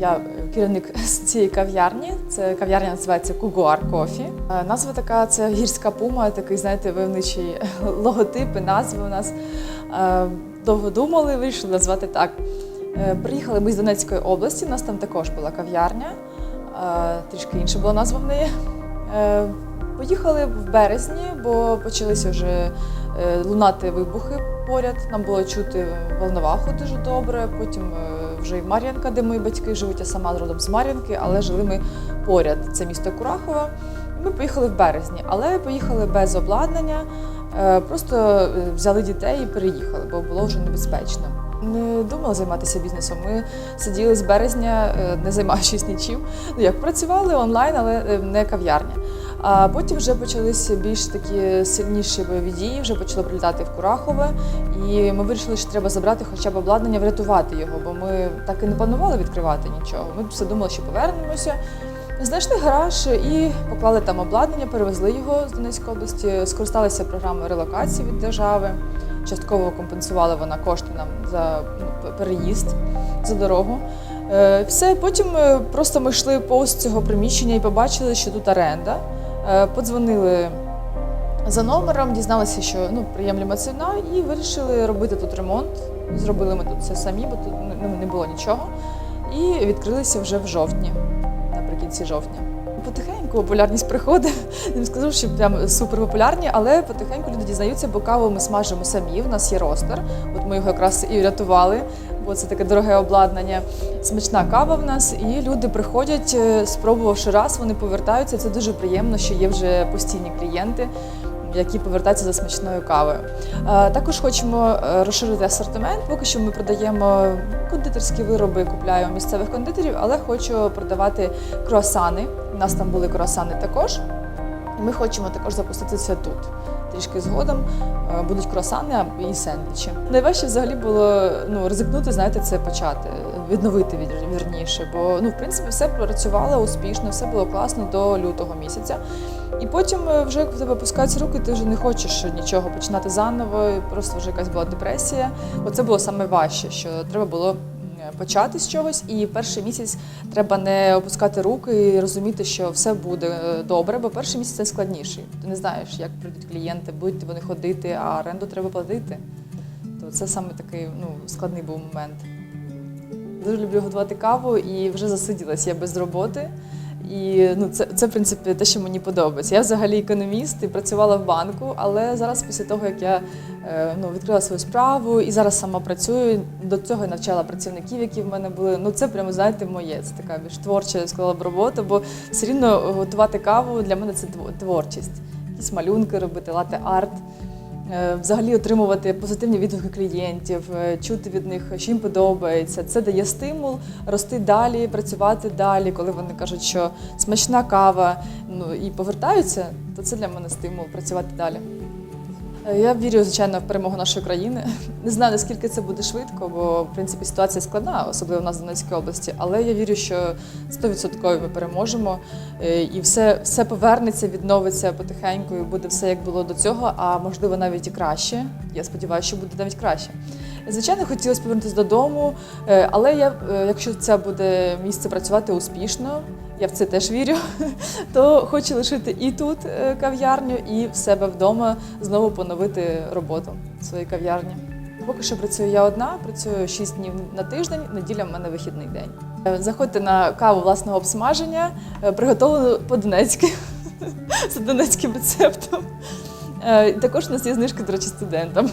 Я е, керівник цієї кав'ярні. Це кав'ярня називається Кугуар Кофі. Е, Назва така це гірська пума, такий, знаєте, вивничий логотип і назви у нас. Е, Довго думали, вирішили назвати так. Приїхали ми з Донецької області, у нас там також була кав'ярня, трішки інша була назва в неї. Поїхали в березні, бо почалися вже лунати вибухи поряд. Нам було чути волноваху дуже добре. Потім вже і Мар'янка, де мої батьки живуть, я сама родом з Мар'янки, але жили ми поряд. Це місто Курахова. Ми поїхали в березні, але поїхали без обладнання. Е, Просто е, взяли дітей і переїхали, бо було вже небезпечно. Не думали займатися бізнесом. Ми сиділи з березня, е, не займаючись нічим. Ну як працювали онлайн, але не кав'ярня. А потім вже почалися більш такі сильніші бойові дії, вже почали прилітати в Курахове. І ми вирішили, що треба забрати хоча б обладнання, врятувати його, бо ми так і не планували відкривати нічого. Ми все думали, що повернемося. Знайшли гараж і поклали там обладнання, перевезли його з Донецької області, скористалися програмою релокації від держави. Частково компенсувала вона кошти нам за ну, переїзд за дорогу. Е, Все, потім е, просто ми йшли повз цього приміщення і побачили, що тут оренда. Е, Подзвонили за номером, дізналися, що ну, приємлема ціна, і вирішили робити тут ремонт. Зробили ми тут все самі, бо тут ну, не було нічого. І відкрилися вже в жовтні, наприкінці жовтня. Потихеньку популярність приходить. Не скажу, що прям супер популярні, але потихеньку люди дізнаються, бо каву ми смажимо самі. В нас є ростер. От ми його якраз і врятували, бо це таке дороге обладнання. Смачна кава в нас, і люди приходять, е, спробувавши раз, вони повертаються. Це дуже приємно, що є вже постійні клієнти. Які повертаються за смачною кавою. Е, Також хочемо е, розширити асортимент. Поки що ми продаємо кондитерські вироби, купляємо місцевих кондитерів, але хочу продавати круасани. У нас там були круасани також. Ми хочемо також запустити це тут. Трішки згодом е, будуть круасани і сендвічі. Найважче взагалі було ну, ризикнути, знаєте, це почати, відновити вір- вірніше. Бо ну, в принципі все працювало успішно, все було класно до лютого місяця. І потім е, вже як в тебе пускаються руки, ти вже не хочеш нічого починати заново, просто вже якась була депресія. Оце було саме важче, що треба було почати з чогось, і перший місяць треба не опускати руки і розуміти, що все буде е, добре, бо перший місяць це складніший. Ти не знаєш, як прийдуть клієнти, будуть вони ходити, а оренду треба платити. То це саме такий ну, складний був момент. Дуже люблю готувати каву і вже засиділась я без роботи. І ну, це, це, в принципі, те, що мені подобається. Я взагалі економіст і працювала в банку, але зараз, після того, як я е, ну, відкрила свою справу і зараз сама працюю, до цього навчала працівників, які в мене були. Ну, це прямо, знаєте, моє. Це така більш творча, я сказала б, робота, бо все рівно готувати каву для мене це тво- творчість. Якісь малюнки робити, лати арт. Е, Взагалі отримувати позитивні відгуки клієнтів, е, чути від них, що їм подобається. Це дає стимул рости далі, працювати далі. Коли вони кажуть, що смачна кава ну, і повертаються, то це для мене стимул працювати далі. Е, Я вірю, звичайно, в перемогу нашої країни. Не знаю, наскільки це буде швидко, бо в принципі ситуація складна, особливо в нас в Донецькій області. Але я вірю, що 100% ми переможемо, е, і все, все повернеться, відновиться потихеньку, і буде все як було до цього, а можливо навіть і краще. Я сподіваюся, що буде навіть краще. Звичайно, хотілося повернутися додому, е, але я, якщо це буде місце працювати успішно, я в це теж вірю, то хочу лишити і тут е, кав'ярню, і в себе вдома знову поновити роботу своїй кав'ярні. Поки що працюю я одна, працюю 6 днів на тиждень, неділя в мене вихідний день. Е, Заходьте на каву власного обсмаження, е, приготовлену по-донецьки, за донецьким рецептом. Також у нас є знижки, до речі, студентам.